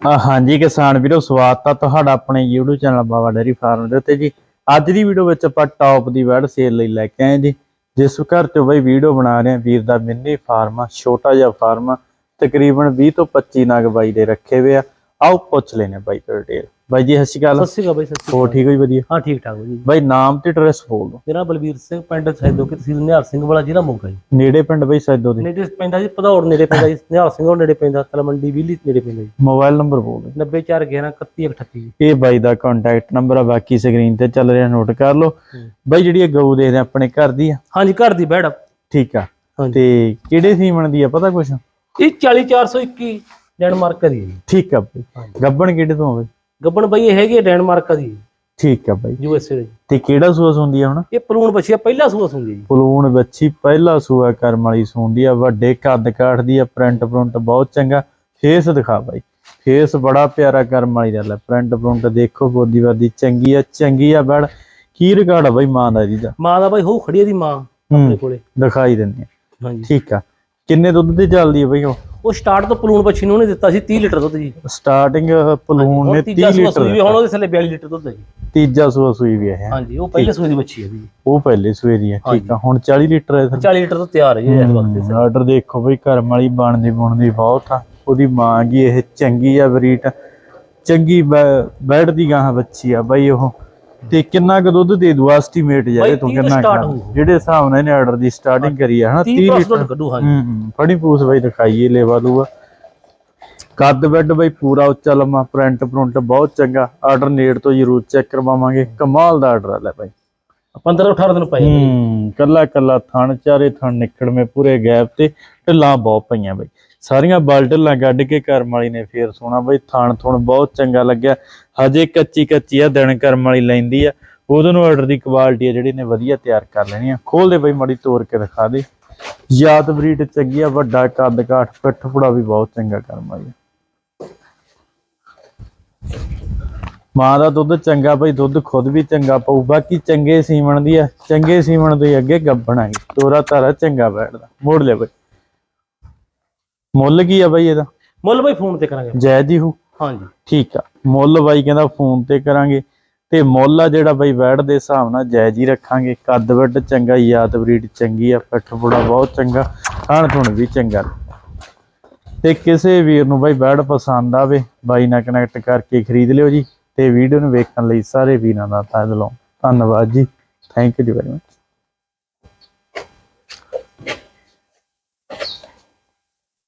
ਹਾਂਜੀ ਕਿਸਾਨ ਵੀਰੋ, ਸਵਾਗਤ ਆ ਤੁਹਾਡਾ ਆਪਣੇ YouTube channel Baba dairy farm ਦੇ ਉੱਤੇ ਜੀ। ਅੱਜ ਦੀ ਵੀਡੀਓ ਵਿੱਚ ਆਪਾਂ ਟੌਪ ਦੀ ਵੈਡ ਸੇਲ ਲਈ ਲੈ ਕੇ ਆਏ ਜੀ। ਜਿਸ ਘਰ ਤੋਂ ਬਈ ਵੀਡੀਓ ਬਣਾ ਰਹੇ ਆ ਵੀਰ ਦਾ ਮਿੰਨੀ ਫਾਰਮ ਆ, ਛੋਟਾ ਜਿਹਾ ਫਾਰਮ ਆ। ਤਕਰੀਬਨ 20 ਤੋਂ 25 ਨਗ ਬਾਈ ਦੇ ਰੱਖੇ ਹੋਏ ਆ। ਆਓ ਪੁੱਛ ਲੈਨੇ ਬਾਈ ਤੋਂ ਡਿਟੇਲ ਬਾਈ ਜੀ ਸਤਿ ਸ਼੍ਰੀ ਅਕਾਲ। ਸਤਿ ਸ਼੍ਰੀ ਅਕਾਲ ਬਾਈ ਸਤਿ ਸ਼੍ਰੀ ਹੋ ਠੀਕ ਹੋਈ ਵਧੀਆ? ਹਾਂ ਠੀਕ ਠਾਕ ਜੀ। ਬਾਈ ਨਾਮ ਤੇ ਐਡਰੈਸ ਬੋਲ ਦਿਓ। ਮੇਰਾ ਬਲਵੀਰ ਸਿੰਘ ਪਿੰਡ ਸੈਦੋ ਕਿ ਤਹਿਸੀਲ ਨਿਹਾਲ ਸਿੰਘ ਵਾਲਾ ਜ਼ਿਲ੍ਹਾ ਮੋਗਾ ਜੀ। ਨੇੜੇ ਪਿੰਡ ਬਈ ਸੈਦੋ ਦੇ? ਨੇੜੇ ਪੈਂਦਾ ਜੀ ਭਦੌੜ ਨੇੜੇ ਪੈਂਦਾ ਜੀ ਨਿਹਾਲ ਸਿੰਘ ਉਹ ਨੇੜੇ ਪੈਂਦਾ ਤਲਮੰਡੀ ਵਿਲੀ ਨੇੜੇ ਪੈਂਦਾ ਜੀ। ਮੋਬਾਈਲ ਨੰਬਰ ਬੋਲ ਦਿਓ। 941113138 ਜੀ। ਇਹ ਬਾਈ ਦਾ ਕੰਟੈਕਟ ਨੰਬਰ ਆ ਬਾਕੀ ਸਕਰੀਨ ਤੇ ਚੱਲ ਰਿਹਾ ਨੋਟ ਕਰ ਲਓ। ਬਾਈ ਜਿਹੜੀ ਇਹ ਗਊ ਦੇਖਦੇ ਆਪਣੇ ਘਰ ਦੀ ਆ? ਹਾਂਜੀ ਘਰ ਦੀ ਬੈੜ ਠੀਕ ਆ। ਤੇ ਕਿਹੜੇ ਸੀਮਣ ਦੀ ਆ ਪਤਾ ਕੁਛ? ਇਹ 40421 ਡੈਨਮਾਰਕ ਦੀ ਹੈ ਜੀ। ਠੀਕ ਆ ਬਈ। ਹਾਂਜੀ। ਗੱਬਣ ਕਿਹੜੇ ਤੋਂ ਆ ਬਈ? ਗੱਬਣ ਬਈ ਇਹ ਹੈਗੀ ਹੈ ਡੈਨਮਾਰਕ ਦੀ। ਠੀਕ ਆ ਬਈ। ਯੂ ਐਸ ਏ ਦੀ। ਤੇ ਕਿਹੜਾ ਸੂਆ ਸੁੰਦੀ ਆ ਹੁਣ? ਇਹ ਪਲੂਣ ਬੱਚੀ ਪਹਿਲਾ ਸੂਆ ਸੁਣਦੀ ਜੀ। ਪਲੂਣ ਬੱਚੀ ਪਹਿਲਾ ਸੂਆ ਕਰਮ ਵਾਲੀ ਸੁੰਦੀ ਆ ਵੱਡੇ ਕੱਦ ਕਾਠ ਦੀ ਆ ਪ੍ਰਿੰਟ ਪ੍ਰਿੰਟ ਬਹੁਤ ਚੰਗਾ। ਫੇਸ ਦਿਖਾ ਬਾਈ। ਫੇਸ ਬੜਾ ਪਿਆਰਾ ਕਰਮ ਵਾਲੀ ਦਾ ਲੈ ਪ੍ਰਿੰਟ ਪ੍ਰਿੰਟ ਦੇਖੋ ਬੋਦੀ ਵਾਦੀ ਚੰਗੀ ਆ ਚੰਗੀ ਆ ਬੜ। ਕੀ ਰਿਕਾਰਡ ਆ ਬਾਈ ਮਾਂ ਦਾ ਇਹਦਾ ਮਾਂ ਦਾ ਬਾਈ ਹੋ ਖੜੀ ਹੈ ਦੀ ਮਾਂ ਆਪਣੇ ਹੂੰ ਕੋਲੇ। ਦਿਖਾਈ ਦਿੰਦੇ ਆ। ਹਾਂਜੀ। ਠੀਕ ਆ। ਕਿੰਨੇ ਦੁੱਧ ਤੇ ਚੱਲਦੀ ਆ ਬਈ ਉਹ? ਉਹ ਸਟਾਰਟ ਤੋਂ ਪਲੂਣ ਬੱਚੀ ਨੂੰ ਉਹਨੇ ਦਿੱਤਾ ਸੀ 30 ਲੀਟਰ ਦੁੱਧ ਜੀ। ਸਟਾਰਟਿੰਗ ਪਲੂਣ ਨੇ ਤੀਜਾ 30 ਸੂਆ ਸੂਈ ਵੀ ਲੀਟਰ ਹੁਣ ਉਹਦੇ ਥੱਲੇ 42 ਲੀਟਰ ਦੁੱਧ ਹੈ ਜੀ। ਤੀਜਾ ਸੂਆ ਸੂਈ ਵੀ ਹੈ ਹਾਂਜੀ ਉਹ ਪਹਿਲੇ ਸੂਏ ਦੀ ਬੱਚੀ ਹੈ ਜੀ। ਉਹ ਪਹਿਲੇ ਸੂਏ ਦੀ ਹੈ ਠੀਕ ਆ। ਹੁਣ 40 ਲੀਟਰ ਹੈ 40 ਲੀਟਰ ਤੋਂ ਤਿਆਰ ਹੈ ਜੀ ਇਸ ਵਕਤ ਆਰਡਰ ਦੇਖੋ ਬਈ ਘਰਮ ਵਾਲੀ ਬਣਦੀ ਬਣਦੀ ਬਹੁਤ ਆ। ਉਹਦੀ ਮਾਂ ਗੀ ਇਹ ਚੰਗੀ ਆ ਬਰੀਟ। ਚੰਗੀ ਬੈਡ ਦੀ ਗਾਂ ਬੱਚੀ ਆ ਬਈ ਉਹ। ਤੇ ਕਿੰਨਾ ਕੁ ਦੁੱਧ ਦੇ ਦੂ ਐਸਟੀਮੇਟ ਇਹ ਤੂੰ ਕਿੰਨਾ। ਜਿਹੜੇ ਹਿਸਾਬ ਨਾਲ ਇਹਨੇ ਆਰਡਰ ਦੀ ਸਟਾਰਟਿੰਗ ਕਰੀ ਆ ਹਨਾ? 30 30 ਪਲੱਸ ਲੀਟਰ। ਕੱਢੂ ਹੂੰ ਹੂੰ ਫੜੀ ਪੂਸ ਬਈ ਦਿਖਾਈਏ ਲੈਵਾ ਲੂਆ। ਕੱਦ ਬੈੱਡ ਬਈ ਪੂਰਾ ਉੱਚਾ ਲੰਮਾ ਪ੍ਰਿੰਟ ਪ੍ਰਿੰਟ ਬਹੁਤ ਚੰਗਾ। ਆਰਡਰ ਨੇੜ ਤੋਂ ਜ਼ਰੂਰ ਚੈੱਕ ਕਰਵਾਵਾਂਗੇ। ਕਮਾਲ ਦਾ ਆਰਡਰ ਆ ਲੈ ਬਾਈ। 15 18 ਦਿਨ ਪਏ ਹੂੰ, ਕੱਲਾ ਕੱਲਾ ਥਣ, ਚਾਰੇ ਥਣ ਨਿਕੜਵੇਂ ਪੂਰੇ ਗੈਪ ਤੇ ਢਿੱਲਾਂ ਬਹੁਤ ਪਈਆਂ ਬਈ। ਸਾਰੀਆਂ ਬਲ ਢਿੱਲਾਂ ਕੱਢ ਕੇ ਕਰਮ ਵਾਲੀ ਨੇ ਫੇਰ ਸੋਣਾ ਬਈ, ਥਣ ਥੁਣ ਬਹੁਤ ਚੰਗਾ ਲੱਗਿਆ। ਹਜੇ ਕੱਚੀ ਕੱਚੀ ਆ, ਦਿਨ ਕਰਮ ਵਾਲੀ ਲੈਂਦੀ ਆ। ਉਹਦੋਂ ਨੂੰ ਆਰਡਰ ਦੀ ਕੁਆਲਿਟੀ ਆ ਜਿਹੜੀ ਨੇ ਵਧੀਆ ਤਿਆਰ ਕਰ ਲੈਣੀ ਆ। ਖੋਲ ਦੇ ਬਈ, ਮੜੀ ਤੋੜ ਕੇ ਦਿਖਾ ਦੇ। ਯਾਦ ਬਰੀਡ ਚੰਗੀ ਆ, ਵੱਡਾ ਕੱਦ ਕਾਠ, ਪਿੱਠ ਫੁੜਾ ਵੀ ਬਹੁਤ ਚੰਗਾ ਕਰਮ ਵਾਲੀ ਆ। ਮਾਂ ਦਾ ਦੁੱਧ ਚੰਗਾ ਬਈ ਦੁੱਧ ਖੁਦ ਵੀ ਚੰਗਾ ਪਊ। ਬਾਕੀ ਚੰਗੇ ਸੀਮਣ ਦੀ ਆ ਚੰਗੇ ਸੀਮਣ ਦੇ ਅੱਗੇ ਗੱਬਣ ਆ ਗਈ ਤੋਰਾ ਤਾਰਾ ਚੰਗਾ ਬੈਠਦਾ। ਮੋੜ ਲੈ ਬਈ। ਮੁੱਲ ਕੀ ਆ ਬਈ ਇਹਦਾ? ਮੁੱਲ ਬਈ ਫੋਨ ਤੇ ਕਰਾਂਗੇ। ਜਾਇਜ਼ ਹੀ ਹੋ ਹਾਂਜੀ। ਠੀਕ ਆ। ਮੁੱਲ ਬਾਈ ਕਹਿੰਦਾ ਫੋਨ ਤੇ ਕਰਾਂਗੇ। ਤੇ ਮੁੱਲ ਆ ਜਿਹੜਾ ਬਾਈ ਬੈਠ ਦੇ ਹਿਸਾਬ ਨਾਲ ਜਾਇਜ਼ ਹੀ ਰੱਖਾਂਗੇ। ਕੱਦ ਵੱਡ ਚੰਗਾ ਯਾਦ ਬਰੀਡ ਚੰਗੀ ਆ ਪਿੱਠ ਪੁੜਾ ਬਹੁਤ ਚੰਗਾ ਖਾਣ ਥੁਣ ਵੀ ਚੰਗਾ। ਤੇ ਕਿਸੇ ਵੀਰ ਨੂੰ ਬਾਈ ਬੈਡ ਪਸੰਦ ਆਵੇ ਬਾਈ ਨਾਲ ਕਨੈਕਟ ਕਰਕੇ ਖਰੀਦ ਲਿਓ ਜੀ। ਤੇ ਵੀਡੀਓ ਨੂੰ ਵੇਖਣ ਲਈ ਸਾਰੇ ਵੀਰਾਂ ਦਾ ਤਹਿ ਦਿਲੋਂ ਧੰਨਵਾਦ ਜੀ। ਥੈਂਕ ਯੂ ਜੀ ਵੈਰੀ ਮਚ